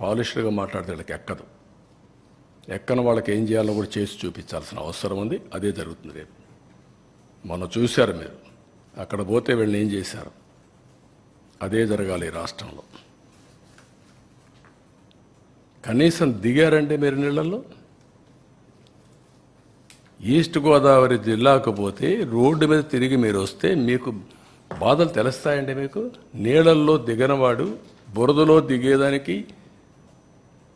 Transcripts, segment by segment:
పాలిష్డ్గా మాట్లాడితే వీళ్ళకి ఎక్కదు. ఎక్కన వాళ్ళకి ఏం చేయాలో కూడా చేసి చూపించాల్సిన అవసరం ఉంది. అదే జరుగుతుంది రేపు. మొన్న చూశారు మీరు. అక్కడ పోతే వీళ్ళని ఏం చేశారు? అదే జరగాలి ఈ రాష్ట్రంలో. కనీసం దిగారంటే మీరు నీళ్ళల్లో? ఈస్ట్ గోదావరి జిల్లాకు పోతే రోడ్డు మీద తిరిగి మీరు వస్తే మీకు బాధలు తెలుస్తాయండి మీకు? నీళ్ళల్లో దిగనవాడు బురదలో దిగేదానికి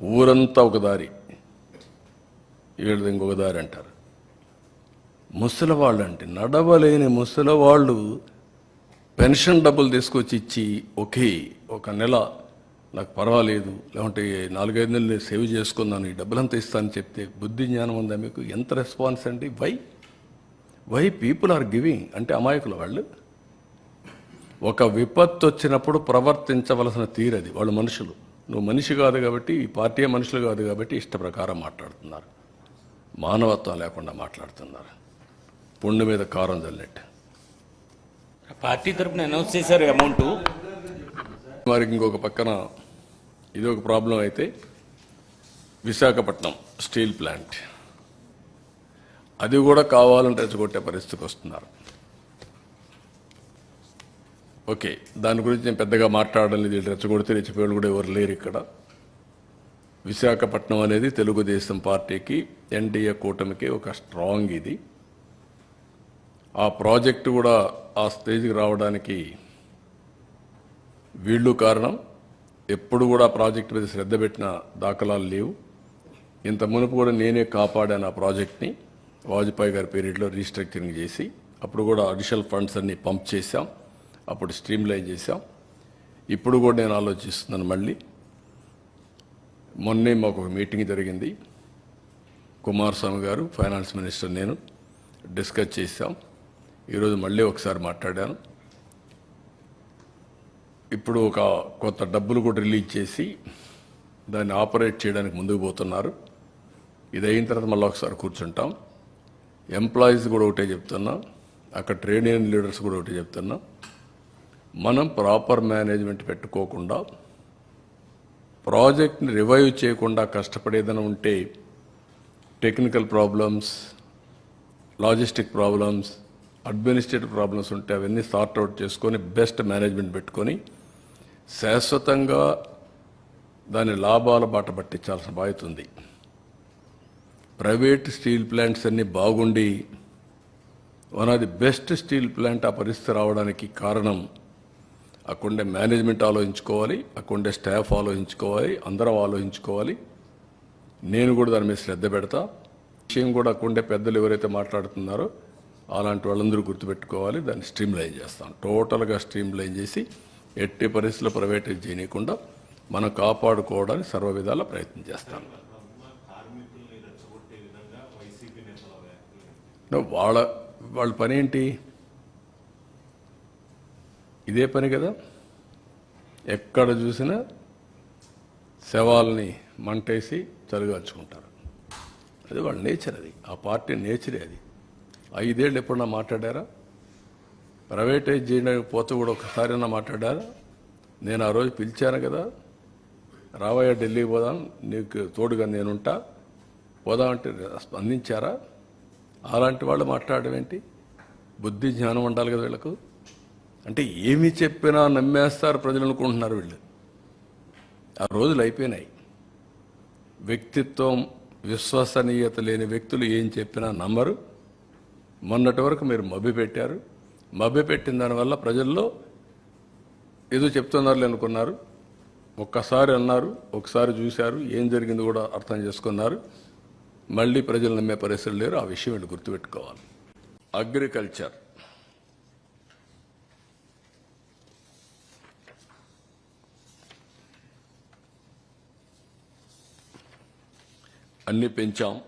ఊరంతా ఒక దారి. వీళ్ళది ఇంకొక దారి అంటారు. ముసలివాళ్ళు అంటే నడవలేని ముసలివాళ్ళు పెన్షన్ డబ్బులు తీసుకొచ్చి ఇచ్చి ఒకే ఒక నెల నాకు పర్వాలేదు లేకుంటే నాలుగైదు నెలలు సేవ్ చేసుకున్నాను ఈ డబ్బులంతా ఇస్తానని చెప్తే బుద్ధి జ్ఞానం ఉందా మీకు? ఎంత రెస్పాన్స్ అండి? Why? Why people are giving అంటే అమాయకులు వాళ్ళు. ఒక విపత్తు వచ్చినప్పుడు ప్రవర్తించవలసిన తీరది వాళ్ళు మనుషులు. నువ్వు మనిషి కాదు కాబట్టి ఈ పార్టీ మనుషులు కాదు కాబట్టి ఇష్ట ప్రకారం మాట్లాడుతున్నారు. మానవత్వం లేకుండా మాట్లాడుతున్నారు. పుండు మీద కారం చల్లినట్టు పార్టీ తరపున అనౌన్స్ చేశారు అమౌంట్. మరి ఇంకొక పక్కన ఇది ఒక ప్రాబ్లం అయితే విశాఖపట్నం స్టీల్ ప్లాంట్. అది కూడా కావాలని రెచ్చగొట్టే పరిస్థితికి వస్తున్నారు. ఓకే దాని గురించి నేను పెద్దగా మాట్లాడడం లేదు. రెచ్చగొడితే రెచ్చిపోయాడు కూడా ఎవరు లేరు ఇక్కడ. విశాఖపట్నం అనేది తెలుగుదేశం పార్టీకి ఎన్డీఏ కూటమికి ఒక స్ట్రాంగ్ ఇది. ఆ ప్రాజెక్టు కూడా ఆ స్టేజ్కి రావడానికి వీళ్ళు కారణం. ఎప్పుడు కూడా ప్రాజెక్ట్ మీద శ్రద్ధ పెట్టిన దాఖలాలు లేవు. ఇంత మునుపు కూడా నేనే కాపాడాను ఆ ప్రాజెక్ట్ని. వాజ్పేయి గారి పీరియడ్లో రీస్ట్రక్చరింగ్ చేసి అప్పుడు కూడా అడిషనల్ ఫండ్స్ అన్ని పంప్ చేశాం. అప్పుడు స్ట్రీమ్లైన్ చేశాం. ఇప్పుడు కూడా నేను ఆలోచిస్తున్నాను మళ్ళీ. మొన్నే మాకు ఒక మీటింగ్ జరిగింది. కుమారస్వామి గారు ఫైనాన్స్ మినిస్టర్ నేను డిస్కస్ చేశాం. ఈరోజు మళ్ళీ ఒకసారి మాట్లాడాను. ఇప్పుడు ఒక కొత్త డబ్బులు కూడా రిలీజ్ చేసి దాన్ని ఆపరేట్ చేయడానికి ముందుకు పోతున్నారు. ఇది అయిన తర్వాత మళ్ళీ ఒకసారి కూర్చుంటాం. ఎంప్లాయీస్ కూడా ఒకటే చెప్తున్నా. అక్కడ ట్రేడ్ యూనియన్ లీడర్స్ కూడా ఒకటే చెప్తున్నా. మనం ప్రాపర్ మేనేజ్మెంట్ పెట్టుకోకుండా ప్రాజెక్ట్ని రివైవ్ చేయకుండా కష్టపడేదని ఉంటే technical problems logistic problems administrative problems ఉంటే అవన్నీ సార్ట్ అవుట్ చేసుకొని బెస్ట్ మేనేజ్మెంట్ పెట్టుకొని శాశ్వతంగా దాని లాభాల బాట పట్టించాల్సిన బాధ్యత ఉంది. ప్రైవేట్ స్టీల్ ప్లాంట్స్ అన్నీ బాగుండి one of the best steel plant ఆ పరిస్థితి రావడానికి కారణం అక్కడుండే మేనేజ్మెంట్ ఆలోచించుకోవాలి అక్కడుండే స్టాఫ్ ఆలోచించుకోవాలి అందరం ఆలోచించుకోవాలి. నేను కూడా దాని మీద శ్రద్ధ పెడతా. విషయం కూడా అక్కడుండే పెద్దలు ఎవరైతే మాట్లాడుతున్నారో అలాంటి వాళ్ళందరూ గుర్తుపెట్టుకోవాలి. దాన్ని స్ట్రీమ్ లైన్ చేస్తాం టోటల్గా స్ట్రీమ్ లైన్ చేసి ఎట్టి పరిస్థితుల్లో ప్రైవేటైజ్ చేయనీయకుండా మనం కాపాడుకోవడానికి సర్వ విధాల ప్రయత్నం చేస్తాం వాళ్ళ వాళ్ళ పని ఏంటి? ఇదే పని కదా? ఎక్కడ చూసినా శవాల్ని మంటేసి చలిగాల్చుకుంటారు అది వాళ్ళ నేచర్ అది. ఆ పార్టీ నేచరే అది. ఐదేళ్ళు ఎప్పుడన్నా మాట్లాడారా? ప్రైవేటైజ్ చేయడానికి పోతే కూడా ఒకసారైనా మాట్లాడారా? నేను ఆ రోజు పిలిచాను కదా రావయ్య ఢిల్లీ పోదాం నీకు తోడుగా నేనుంటా. పోదామంటే స్పందించారా? అలాంటి వాళ్ళు మాట్లాడడం ఏంటి? బుద్ధి జ్ఞానం ఉండాలి కదా వీళ్ళకు? అంటే ఏమి చెప్పినా నమ్మేస్తారు ప్రజలు అనుకుంటున్నారు వీళ్ళు. ఆ రోజులు అయిపోయినాయి. వ్యక్తిత్వం విశ్వసనీయత లేని వ్యక్తులు ఏం చెప్పినా నమ్మరు. మొన్నటి వరకు మీరు మభ్య పెట్టారు. మభ్య పెట్టిన దానివల్ల ప్రజల్లో ఏదో చెప్తున్నారు అనుకున్నారు. ఒక్కసారి అన్నారు ఒకసారి చూశారు. ఏం జరిగింది కూడా అర్థం చేసుకున్నారు. మళ్ళీ ప్రజలు నమ్మే పరిస్థితులు లేరు. ఆ విషయం వీళ్ళు గుర్తుపెట్టుకోవాలి. అగ్రికల్చర్. అన్ని పెంచాం.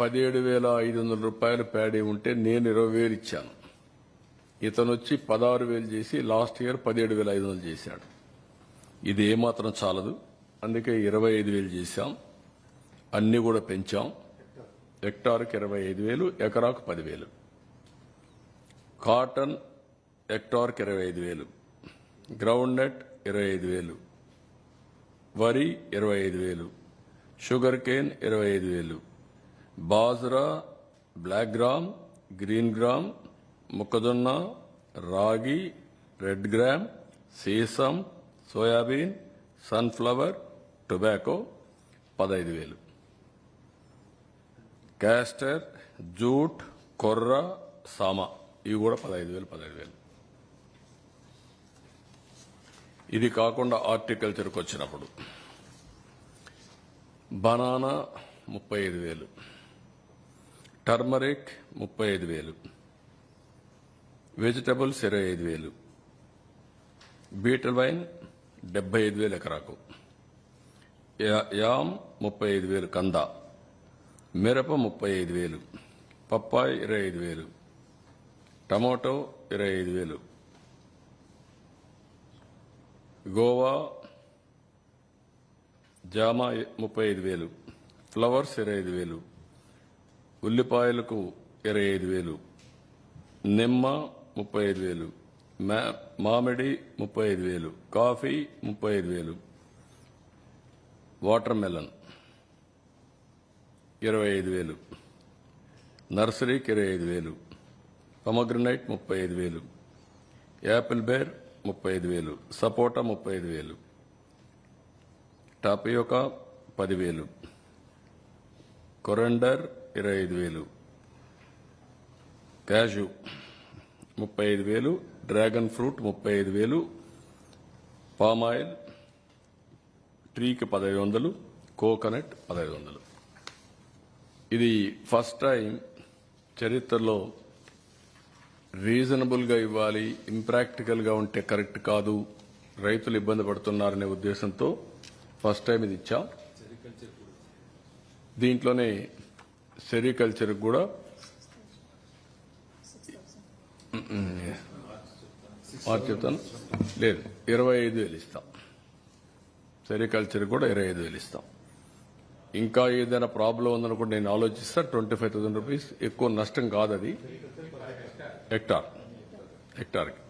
పదిహేడు వేల ఐదు వందల రూపాయలు ప్యాడీ ఉంటే నేను ఇరవై వేలు ఇచ్చాను. ఇతను వచ్చి పదహారు వేలు చేసి లాస్ట్ ఇయర్ పదిహేడు వేల ఐదు వందలు చేశాడు. ఇది ఏమాత్రం చాలదు. అందుకే ఇరవై ఐదు వేలు చేశాం. అన్ని కూడా పెంచాం. హెక్టార్కి ఇరవై ఐదు వేలు ఎకరాకు పదివేలు. కాటన్ హెక్టార్కి ఇరవై ఐదు వేలు. గ్రౌండ్ నెట్ ఇరవై ఐదు వేలు. వరి ఇరవై ఐదు వేలు షుగర్ కేన్ ఇరవై ఐదు వేలు bajra black gram green gram మొక్కజొన్న రాగి రెడ్ గ్రామ్ సీసం సోయాబీన్ సన్ఫ్లవర్ టొబాకో పదహైదు వేలు. క్యాస్టర్ జూట్ కొర్ర సామ ఇవి కూడా పదహైదు వేలు పదహైదు వేలు. ఇది కాకుండా హార్టికల్చర్కి వచ్చినప్పుడు. బనానా ముప్పై ఐదు వేలు. టర్మరిక్ ముప్పై ఐదు వేలు. వెజిటబుల్స్ ఇరవై ఐదు వేలు. బీటల్ వైన్ డెబ్బై ఐదు వేలు ఎకరాకు. యా- యామ్ ముప్పై ఐదు వేలు కంద. మిరప ముప్పై ఐదు వేలు. పప్పాయి ఇరవై ఐదు వేలు. టమాటో ఇరవై ఐదు వేలు. గోవా జామ ముప్పై ఐదు వేలు ఫ్లవర్స్ ఇరవై ఐదు వేలు ఉల్లిపాయలకు ఇరవై ఐదు వేలు నిమ్మ ముప్పై ఐదు వేలు మామిడి ముప్పై ఐదు వేలు కాఫీ ముప్పై ఐదు వేలు వాటర్ మెలన్ ఇరవై ఐదు వేలు నర్సరీకి ఇరవై ఐదు వేలు పొమగ్రనైట్ ముప్పై ఐదు వేలు యాపిల్ బేర్ ముప్పై ఐదు వేలు. సపోటా ముప్పై ఐదు వేలు. టాపియోకా పదివేలు. కొరండర్ ఇరవై ఐదు వేలు. క్యాషు ముప్పై ఐదు వేలు. డ్రాగన్ ఫ్రూట్ ముప్పై ఐదు వేలు. పామ్ ఆయిల్ ట్రీకి పదహైదు వందలు. కోకోనట్ పదహైదు వందలు. ఇది ఫస్ట్ టైం చరిత్రలో రీజనబుల్గా ఇవ్వాలి ఇంప్రాక్టికల్గా ఉంటే కరెక్ట్ కాదు రైతులు ఇబ్బంది పడుతున్నారనే ఉద్దేశంతో ఫస్ట్ టైం ఇది ఇచ్చాం. దీంట్లోనే సెరికల్చర్ కూడా మార్చి చెప్తాను లేదు ఇరవై ఐదు వేలు ఇస్తాం. సెరికల్చర్ కూడా ఇరవై ఐదు వేలు ఇస్తాం. ఇంకా ఏదైనా ప్రాబ్లం ఉందనుకుంటే నేను ఆలోచిస్తా ట్వంటీ ఫైవ్ థౌసండ్ రూపీస్ ఎక్కువ నష్టం కాదు అది హెక్టార్ హెక్టార్కి